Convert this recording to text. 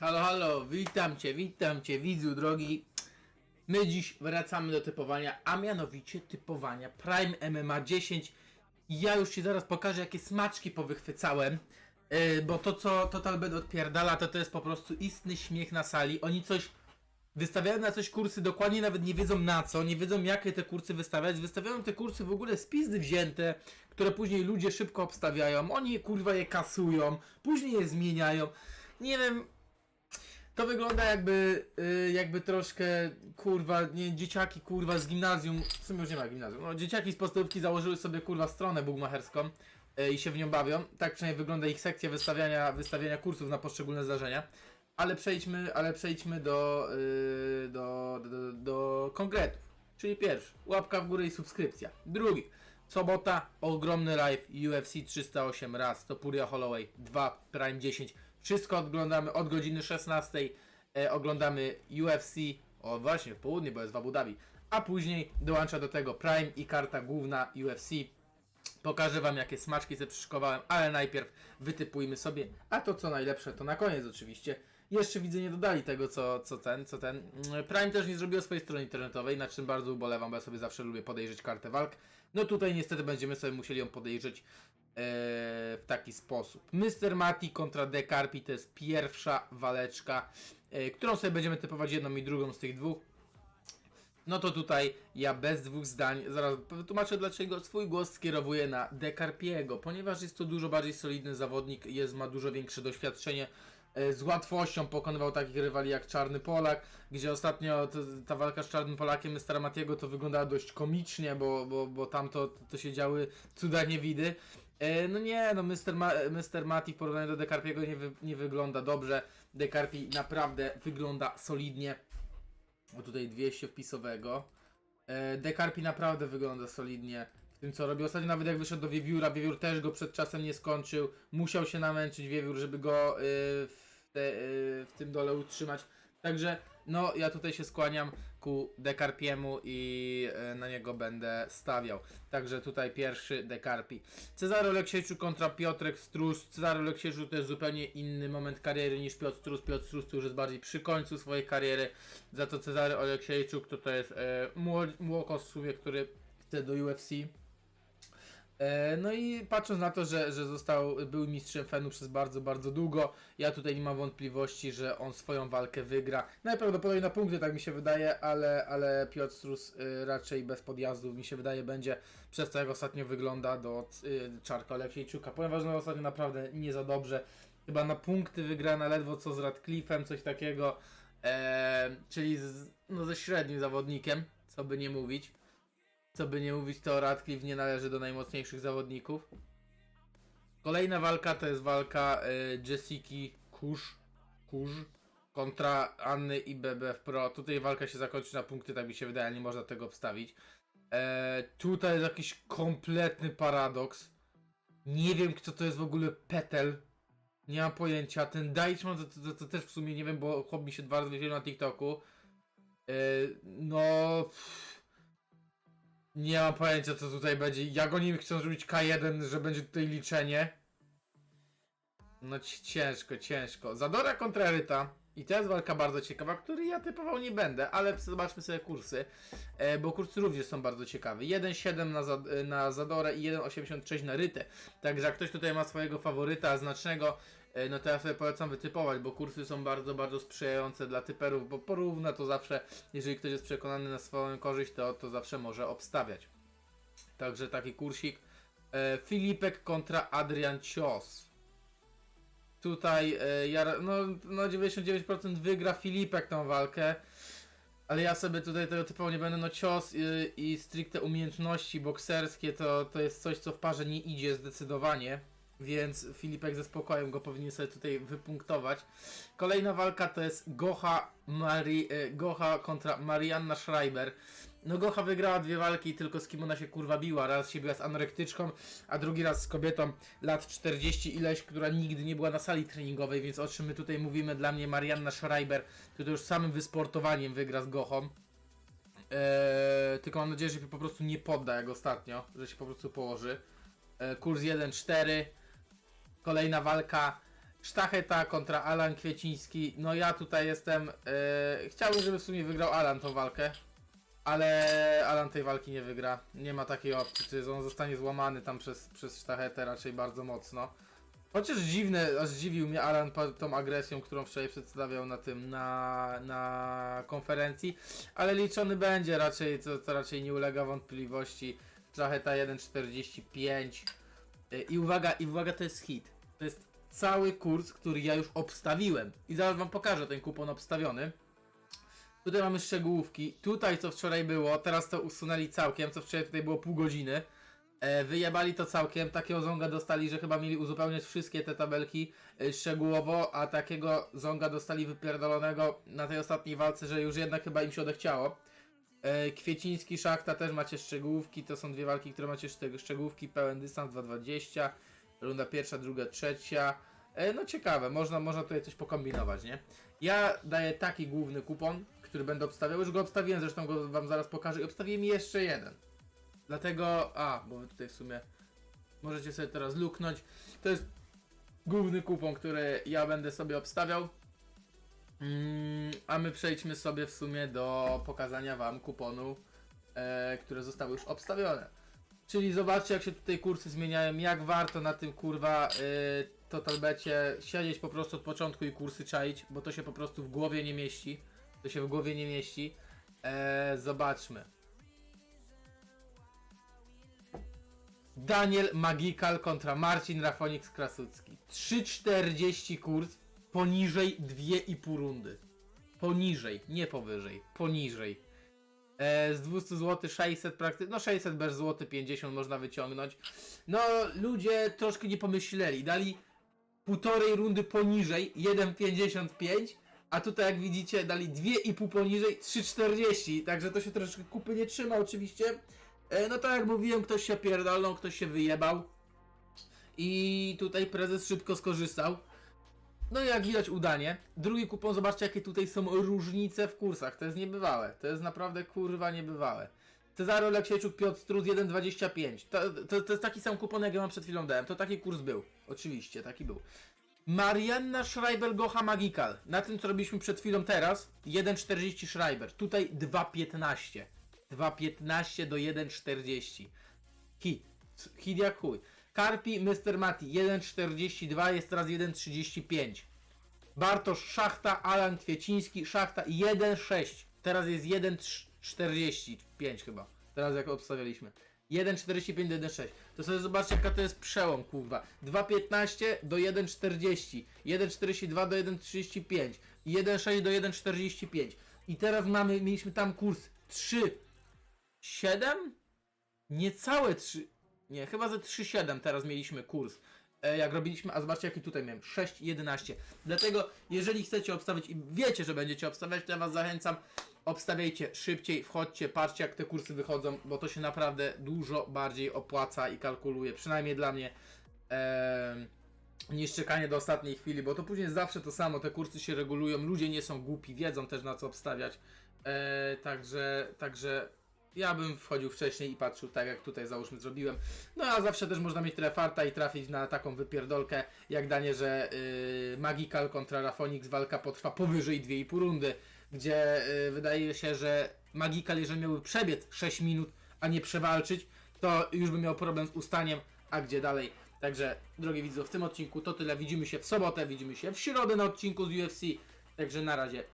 Halo, halo, witam cię, witam cię, widzu drogi. My dziś wracamy do typowania, a mianowicie typowania Prime MMA 10. Ja już ci zaraz pokażę, jakie smaczki powychwycałem, yy, bo to, co Total Bet odpierdala, to to jest po prostu istny śmiech na sali. Oni coś wystawiają na coś kursy, dokładnie nawet nie wiedzą na co, nie wiedzą jakie te kursy wystawiać. Wystawiają te kursy w ogóle z pizdy wzięte, które później ludzie szybko obstawiają. Oni kurwa je kasują, później je zmieniają. Nie wiem, to wygląda jakby, y, jakby troszkę, kurwa, nie, dzieciaki, kurwa, z gimnazjum, w sumie już nie ma gimnazjum, no, dzieciaki z podstawówki założyły sobie, kurwa, stronę bugmacherską y, i się w nią bawią. Tak przynajmniej wygląda ich sekcja wystawiania, wystawiania kursów na poszczególne zdarzenia. Ale przejdźmy, ale przejdźmy do, y, do, do, do, do konkretów. Czyli pierwszy, łapka w górę i subskrypcja. Drugi, sobota, ogromny live UFC 308 raz, Topuria Holloway 2, Prime 10. Wszystko oglądamy od godziny 16. E, oglądamy UFC, o właśnie w południe, bo jest w Abu Dhabi. A później dołącza do tego Prime i karta główna UFC. Pokażę Wam jakie smaczki sobie przyszykowałem, ale najpierw wytypujmy sobie, a to co najlepsze to na koniec oczywiście. Jeszcze widzę nie dodali tego co, co ten, co ten. Mm, Prime też nie zrobiło swojej strony internetowej, na czym bardzo ubolewam, bo ja sobie zawsze lubię podejrzeć kartę walk. No tutaj niestety będziemy sobie musieli ją podejrzeć w taki sposób. Mr. Mati kontra Decarpi to jest pierwsza waleczka, e, którą sobie będziemy typować jedną i drugą z tych dwóch. No to tutaj ja bez dwóch zdań zaraz wytłumaczę dlaczego swój głos skierowuję na Decarpiego, ponieważ jest to dużo bardziej solidny zawodnik, jest, ma dużo większe doświadczenie, e, z łatwością pokonywał takich rywali jak Czarny Polak, gdzie ostatnio ta walka z Czarnym Polakiem Mr. Matiego to wyglądała dość komicznie, bo, bo, bo tam to, to się działy cuda niewidy. E, No nie, no Mr. Ma Mr. Mati w porównaniu do Decarpiego nie, wy nie wygląda dobrze. Decarpi naprawdę wygląda solidnie. Bo tutaj 200 wpisowego. E, Decarpi naprawdę wygląda solidnie w tym co robi. Ostatnio nawet jak wyszedł do Wiewióra, Wiewiór też go przed czasem nie skończył. Musiał się namęczyć Wiewiór, żeby go y, w, te, y, w tym dole utrzymać. Także no ja tutaj się skłaniam ku Decarpiemu i y, na niego będę stawiał. Także tutaj pierwszy Decarpi. Cezary Oleksiejczuk kontra Piotrek Strus. Cezary Oleksiejczuk to jest zupełnie inny moment kariery niż Piotr Strus. Piotr Strus to już jest bardziej przy końcu swojej kariery. Za to Cezary Oleksiejczuk to, to jest e, mło- młokos w sumie, który chce do UFC. E, No i patrząc na to, że, że został, był mistrzem Fenu przez bardzo, bardzo długo, ja tutaj nie mam wątpliwości, że on swoją walkę wygra. Najprawdopodobniej na punkty, tak mi się wydaje, ale, ale Piotr Strus y, raczej bez podjazdów, mi się wydaje, będzie przez to, jak ostatnio wygląda do y, Czarka Oleksiejczuka, ponieważ no, ostatnio naprawdę nie za dobrze. Chyba na punkty wygrana ledwo co z Radcliffe'em, coś takiego, e, czyli z, no, ze średnim zawodnikiem, co by nie mówić. Co by nie mówić, to Radcliffe nie należy do najmocniejszych zawodników. Kolejna walka to jest walka y, Jessiki Kusz, Kurz kontra Anny i BBF Pro. Tutaj walka się zakończy na punkty, tak mi się wydaje, nie można tego wstawić. E, tutaj jest jakiś kompletny paradoks. Nie wiem, kto to jest w ogóle Petel. Nie mam pojęcia. Ten Deichmann to, to, to, to też w sumie nie wiem, bo chłop mi się dwa razy wyświetlił na TikToku. E, no... Pff. Nie mam pojęcia co tutaj będzie. Jak oni chcą zrobić K1, że będzie tutaj liczenie. No ci- ciężko, ciężko. Zadora kontra Ryta. I to jest walka bardzo ciekawa, której ja typował nie będę, ale zobaczmy sobie kursy, e, bo kursy również są bardzo ciekawe. 1,7 na, e, na Zadorę i 1,86 na Rytę. Także jak ktoś tutaj ma swojego faworyta znacznego, e, no to ja sobie polecam wytypować, bo kursy są bardzo, bardzo sprzyjające dla typerów, bo porówna to zawsze, jeżeli ktoś jest przekonany na swoją korzyść, to, to zawsze może obstawiać. Także taki kursik. Filipek kontra Adrian Cios. Tutaj e, no, no 99% wygra Filipek tą walkę. Ale ja sobie tutaj tego typowo nie będę, no cios i, i stricte umiejętności bokserskie to, to jest coś, co w parze nie idzie zdecydowanie. Więc Filipek ze spokojem go powinien sobie tutaj wypunktować. Kolejna walka to jest Gocha, Mari, e, Gocha kontra Marianna Schreiber. No Gocha wygrała dwie walki, tylko z kim ona się kurwa biła. Raz się biła z anorektyczką, a drugi raz z kobietą lat 40 ileś, która nigdy nie była na sali treningowej, więc o czym my tutaj mówimy, dla mnie Marianna Schreiber, to już samym wysportowaniem wygra z Gochą. Eee, tylko mam nadzieję, że się po prostu nie podda jak ostatnio, że się po prostu położy. Eee, kurs 1-4. Kolejna walka. Sztacheta kontra Alan Kwieciński. No ja tutaj jestem. e, chciałbym, żeby w sumie wygrał Alan tą walkę. Ale Alan tej walki nie wygra. Nie ma takiej opcji. Czy on zostanie złamany tam przez, przez sztachetę raczej bardzo mocno. Chociaż dziwne, aż zdziwił mnie Alan tą agresją, którą wczoraj przedstawiał na tym, na, na konferencji, ale liczony będzie raczej, co, co raczej nie ulega wątpliwości. Sztacheta 1.45 Y, i uwaga, i uwaga, to jest hit. To jest cały kurs, który ja już obstawiłem i zaraz wam pokażę ten kupon obstawiony. Tutaj mamy szczegółówki. Tutaj co wczoraj było, teraz to usunęli całkiem, co wczoraj tutaj było pół godziny. E, wyjebali to całkiem, takiego zonga dostali, że chyba mieli uzupełniać wszystkie te tabelki e, szczegółowo, a takiego zonga dostali wypierdolonego na tej ostatniej walce, że już jednak chyba im się odechciało. E, Kwieciński, Szachta też macie szczegółówki, to są dwie walki, które macie szczeg- szczegółówki, pełen dystans 2.20, runda pierwsza, druga, trzecia. E, no ciekawe, można, można tutaj coś pokombinować, nie? Ja daję taki główny kupon, który będę obstawiał, już go obstawiłem, zresztą go wam zaraz pokażę i obstawiłem jeszcze jeden. Dlatego, a, bo wy tutaj w sumie możecie sobie teraz luknąć. To jest główny kupon, który ja będę sobie obstawiał. Mm, a my przejdźmy sobie w sumie do pokazania wam kuponu, e, które zostały już obstawione. Czyli zobaczcie jak się tutaj kursy zmieniają, jak warto na tym kurwa y, totalbecie siedzieć po prostu od początku i kursy czaić, bo to się po prostu w głowie nie mieści. To się w głowie nie mieści. E, zobaczmy. Daniel Magikal kontra Marcin Rafonix Krasucki. 3,40 kurs poniżej 2,5 rundy. Poniżej, nie powyżej, poniżej. E, z 200 zł 600 praktycznie, no 600 bez złoty 50 można wyciągnąć. No ludzie troszkę nie pomyśleli, dali półtorej rundy poniżej 1,55, a tutaj jak widzicie dali 2,5 poniżej 3,40, także to się troszkę kupy nie trzyma oczywiście. E, no tak jak mówiłem, ktoś się pierdolnął, ktoś się wyjebał i tutaj prezes szybko skorzystał. No i jak widać udanie. Drugi kupon, zobaczcie jakie tutaj są różnice w kursach. To jest niebywałe. To jest naprawdę kurwa niebywałe. Cezary Oleksiejczuk, Piotr Struz 1,25. To, to, to jest taki sam kupon jak ja przed chwilą dałem. To taki kurs był. Oczywiście, taki był. Marianna Schreiber Gocha Magical. Na tym co robiliśmy przed chwilą teraz 1,40 Schreiber. Tutaj 2,15. 2,15 do 1,40. Hit. Hit jak chuj. Karpi Mr. Mati 1,42 jest teraz 1,35. Bartosz Szachta, Alan Kwieciński, Szachta 1,6. Teraz jest 1,45 chyba. Teraz jak obstawialiśmy. 1,45 do 1,6. To sobie zobaczcie jaka to jest przełom, kurwa. 2,15 do 1,40. 1,42 do 1,35. 1,6 do 1,45. I teraz mamy, mieliśmy tam kurs 3,7? Niecałe 3. Nie, chyba ze 3,7 teraz mieliśmy kurs. E, jak robiliśmy, a zobaczcie jaki tutaj miałem 6,11. Dlatego, jeżeli chcecie obstawiać i wiecie, że będziecie obstawiać, to ja Was zachęcam. Obstawiajcie szybciej, wchodźcie, patrzcie jak te kursy wychodzą, bo to się naprawdę dużo bardziej opłaca i kalkuluje. Przynajmniej dla mnie. Em, niż czekanie do ostatniej chwili, bo to później jest zawsze to samo, te kursy się regulują, ludzie nie są głupi, wiedzą też na co obstawiać. E, także, także ja bym wchodził wcześniej i patrzył tak jak tutaj załóżmy zrobiłem. No a zawsze też można mieć tyle farta i trafić na taką wypierdolkę jak danie, że yy, Magical kontra Rafonix walka potrwa powyżej 2,5 rundy, gdzie yy, wydaje się, że Magical jeżeli miałby przebiec 6 minut, a nie przewalczyć, to już by miał problem z ustaniem, a gdzie dalej. Także, drogie widzowie, w tym odcinku to tyle. Widzimy się w sobotę, widzimy się w środę na odcinku z UFC. Także na razie,